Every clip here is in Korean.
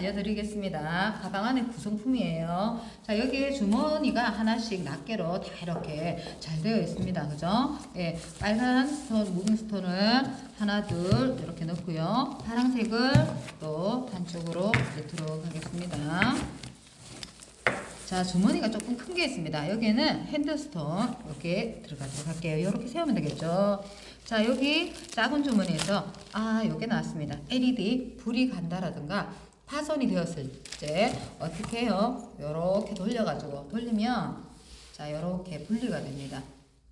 알려드리겠습니다. 가방 안에 구성품이에요. 자, 여기에 주머니가 하나씩 낱개로 다 이렇게 잘 되어 있습니다. 그죠? 예, 빨간 스톤, 무빙 스톤을 하나, 둘, 이렇게 넣고요. 파란색을 또 한쪽으로 넣도록 하겠습니다. 자, 주머니가 조금 큰 게 있습니다. 여기에는 핸드스톤 이렇게 들어가도록 할게요. 이렇게 세우면 되겠죠. 자, 여기 작은 주머니에서 아, 요게 나왔습니다. LED 불이 간다라든가 파손이 되었을 때 어떻게 해요? 요렇게 돌려가지고 돌리면 자, 요렇게 분리가 됩니다.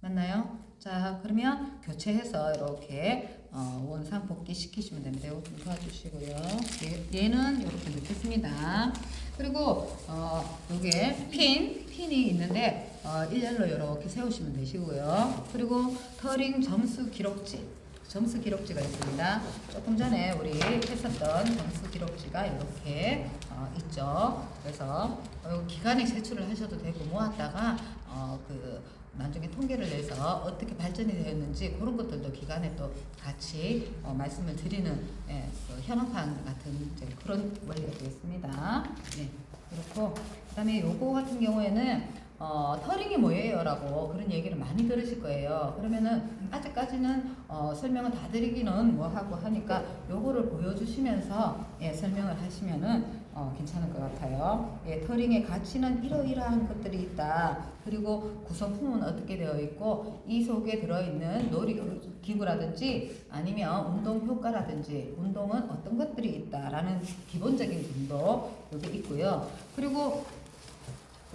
맞나요? 자, 그러면 교체해서 이렇게 어, 원상 복귀 시키시면 됩니다. 이거 좀 도와주시고요. 얘, 얘는 이렇게 넣겠습니다. 그리고 어, 요게 핀, 핀이 있는데 어, 일렬로 이렇게 세우시면 되시고요. 그리고 터링 점수 기록지. 점수 기록지가 있습니다. 조금 전에 우리 했었던 점수 기록지가 이렇게 어, 있죠. 그래서 어, 기간에 제출을 하셔도 되고 모았다가 어, 그 나중에 통계를 내서 어떻게 발전이 되었는지 그런 것들도 기간에 또 같이 어, 말씀을 드리는 예, 그 현황판 같은 그런 원리가 되겠습니다. 네, 그렇고 그다음에 요거 같은 경우에는 어, 터링이 뭐예요 라고 그런 얘기를 많이 들으실 거예요. 그러면은 아직까지는 어, 설명을 다 드리기는 뭐 하고 하니까 요거를 보여주시면서 예, 설명을 하시면은 어, 괜찮을 것 같아요. 예, 터링의 가치는 이러이러한 것들이 있다. 그리고 구성품은 어떻게 되어 있고 이 속에 들어있는 놀이기구라든지 아니면 운동 효과라든지 운동은 어떤 것들이 있다라는 기본적인 점도 여기 있고요. 그리고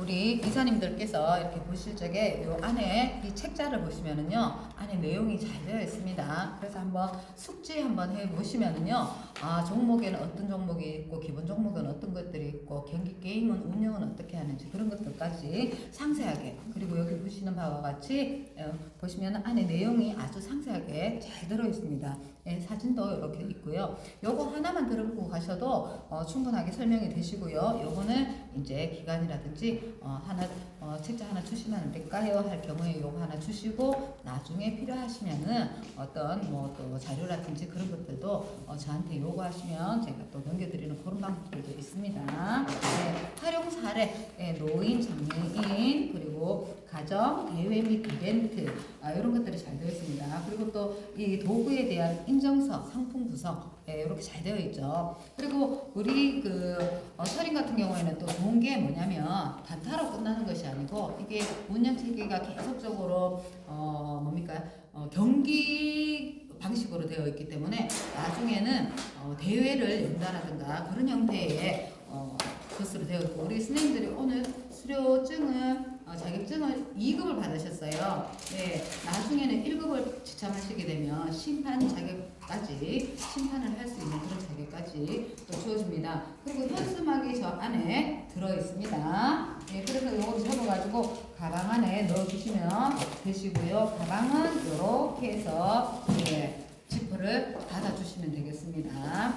우리 이사님들께서 이렇게 보실 적에 요 안에 이 책자를 보시면은요 안에 내용이 잘 되어 있습니다. 그래서 한번 숙지 한번 해 보시면은요 아 종목에는 어떤 종목이 있고 기본 종목은 어떤 것들이 있고 경기 게임은 운영은 어떻게 하는지 그런 것들까지 상세하게 그리고 여기 보시는 바와 같이 어, 보시면 안에 내용이 아주 상세하게 잘 들어 있습니다. 예, 사진도 이렇게 있고요. 요거 하나만 들고 가셔도 어, 충분하게 설명이 되시고요. 요거는 이제 기간이라든지 어, 하나 어, 책자 하나 주시면 안 될까요? 할 경우에 요거 하나 주시고 나중에 필요하시면은 어떤 뭐 또 자료라든지 그런 것들도 어, 저한테 요구하시면 제가 또 넘겨드리는 그런 방법들도 있습니다. 네, 활용 사례, 예, 노인, 장애인 그리고 가정, 대회 및 이벤트 아, 이런 것들이 잘 되어 있습니다. 그리고 또 이 도구에 대한 인정서, 상품 구성 예, 이렇게 잘 되어 있죠. 그리고 우리 그 어, 서린 같은 경우에는 또 좋은 게 뭐냐면 단타로 끝나는 것이 아니고 이게 운영 체계가 계속적으로 어 뭡니까 어, 경기 방식으로 되어 있기 때문에 나중에는 어, 대회를 연다라든가 그런 형태의 어, 것으로 되어 있고 우리 선생님들이 오늘 수료증을 어, 자격증을 2급을 받으셨어요. 네, 나중에는 1급을 지참하시게 되면 심판 자격까지 심판을 할 수 있는 그런 자격까지 또 주어집니다. 그리고 현수막이 저 안에 들어 있습니다. 네, 그래서 요거 접어가지고 가방 안에 넣어주시면 되시고요. 가방은 이렇게 해서 네, 지퍼를 닫아주시면 되겠습니다. 자,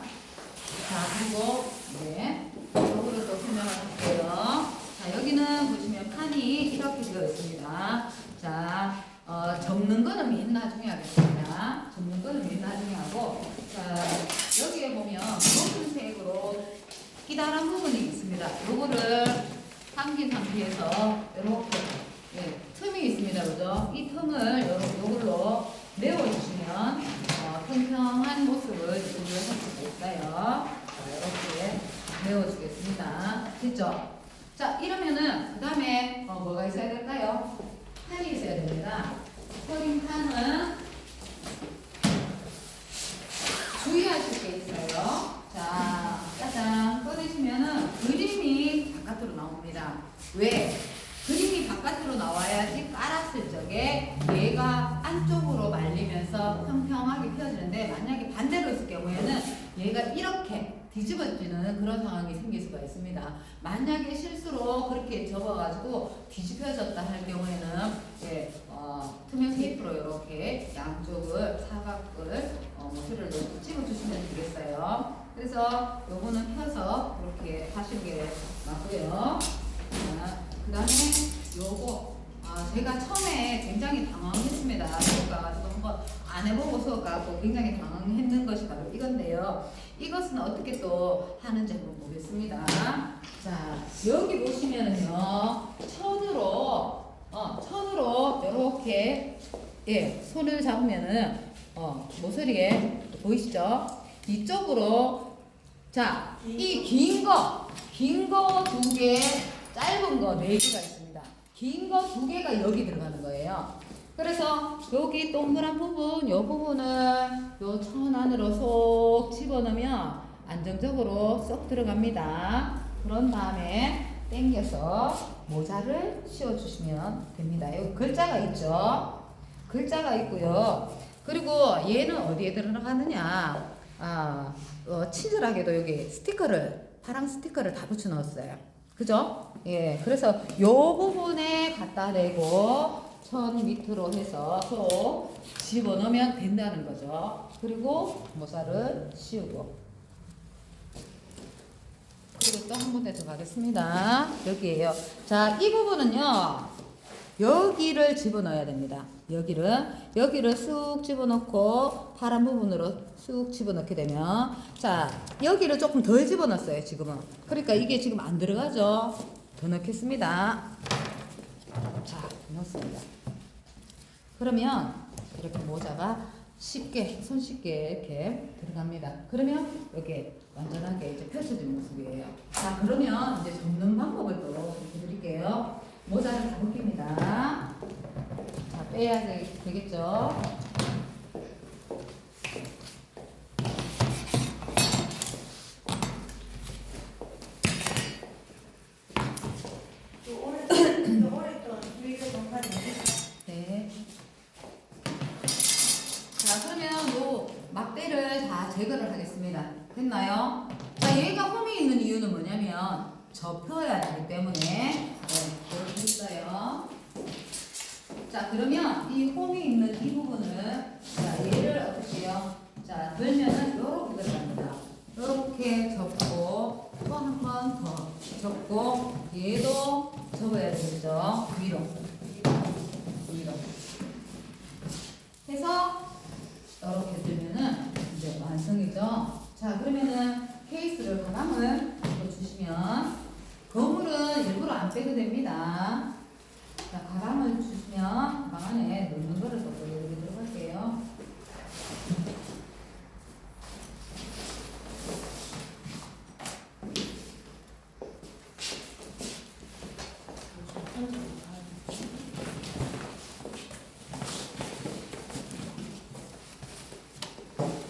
그리고 네, 이쪽으로 또 설명을 할게요. 자, 여기는 보시면 판이 이렇게 되어 있습니다. 자, 어, 접는 거는 맨 나중에 하겠습니다. 접는 거는 맨 나중에 하고, 자, 여기에 보면 노란색으로 기다란 부분이 있습니다. 요거를 당긴 상태에서 이렇게 예, 틈이 있습니다. 그죠? 이 틈을 요, 요걸로 메워주시면 어, 평평한 모습을 구조하실 수 있어요. 자, 이렇게 메워주겠습니다. 됐죠? 자, 이러면은 그 다음에 어, 뭐가 있어야 될까요? 판이 있어야 됩니다. 판은 주의하실 게 있어요. 왜? 그림이 바깥으로 나와야지 깔았을 적에 얘가 안쪽으로 말리면서 평평하게 펴지는데 만약에 반대로 있을 경우에는 얘가 이렇게 뒤집어지는 그런 상황이 생길 수가 있습니다. 만약에 실수로 그렇게 접어가지고 뒤집혀졌다 할 경우에는 예, 어, 투명 테이프로 이렇게 양쪽을 사각을 어, 모서리를 이렇게 찍어주시면 되겠어요. 그래서 요거는 펴서 이렇게 하시는 게 맞고요. 그 다음에 요거 아, 제가 처음에 굉장히 당황했습니다. 지금 한번 안안 해보고 수업 가고 굉장히 당황했는 것이 바로 이건데요. 이것은 어떻게 또 하는지 한번 보겠습니다. 자, 여기 보시면은요, 천으로, 어, 천으로 이렇게, 예, 손을 잡으면은, 어, 모서리에 보이시죠? 이쪽으로, 자, 이 긴 거, 긴 거 두 개, 짧은 거 네 개가 있습니다. 긴 거 두 개가 여기 들어가는 거예요. 그래서 여기 동그란 부분, 요 부분을 요 천 안으로 쏙 집어넣으면 안정적으로 쏙 들어갑니다. 그런 다음에 당겨서 모자를 씌워주시면 됩니다. 여기 글자가 있죠. 글자가 있고요. 그리고 얘는 어디에 들어가느냐? 아, 어, 친절하게도 여기 스티커를 파랑 스티커를 다 붙여 넣었어요. 그죠? 예, 그래서 요 부분에 갖다 대고 천 밑으로 해서 속 집어넣으면 된다는 거죠. 그리고 모자를 씌우고 그리고 또 한 군데 더 가겠습니다. 여기에요. 자, 이 부분은요. 여기를 집어넣어야 됩니다. 여기를 여기를 쑥 집어넣고 파란 부분으로 쑥 집어넣게 되면 자 여기를 조금 덜 집어넣었어요 지금은. 그러니까 이게 지금 안 들어가죠? 더 넣겠습니다. 자 넣었습니다. 그러면 이렇게 모자가 쉽게 손쉽게 이렇게 들어갑니다. 그러면 여기 완전하게 이제 펼쳐진 모습이에요. 자 그러면 이제 접는 방법을 또 드릴게요 모자를 다 벗깁니다 되- 되겠죠? 네. 제거를 하겠습니다. 됐나요? 자, 얘가 홈이 있는 이유는 뭐냐면 접혀야 하기 때문에 네, 이렇게 했어요. 자, 그러면 이 홈이 있는 이 부분을 자, 얘를 어떻게 해요? 자, 들면은 요렇게 들어갑니다. 요렇게 접고 또 한 번 더 접고 얘도 접어야 되겠죠? 위로. 위로. 해서 이렇게 들면은 이제 완성이죠. 자, 그러면은 케이스를 바람을 또 주시면 거물은 일부러 안 빼도 됩니다. 자, 방 안에 넣는 거를 또 보여드리도록 할게요.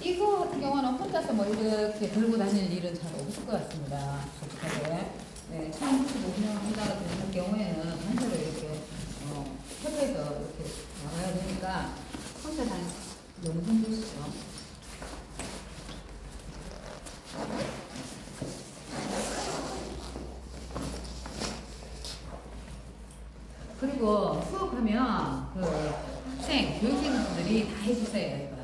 이거 같은 경우는 혼자서 뭐 이렇게 들고 다니는 일은 잘 없을 것 같습니다. 솔직하게. 네, 처음 붙이고 운영한다가 되는 경우에는 한쪽으로 이렇게, 어, 협회에서 이렇게 나가야 되니까 혼자 다니 너무 힘드시죠. 그리고 수업하면 그 학생, 교육생분들이 다 해주세요, 이거.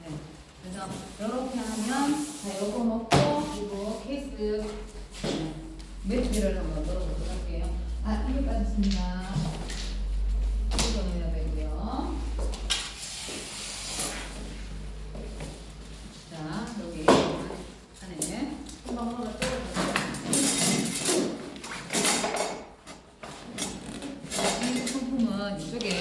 네. 그래서 이렇게 하면 자 요거 먹고 그리고 케이스 네. 몇 개를 한번 넣어보도록 할게요. 아 이거 빠졌습니다. 你是给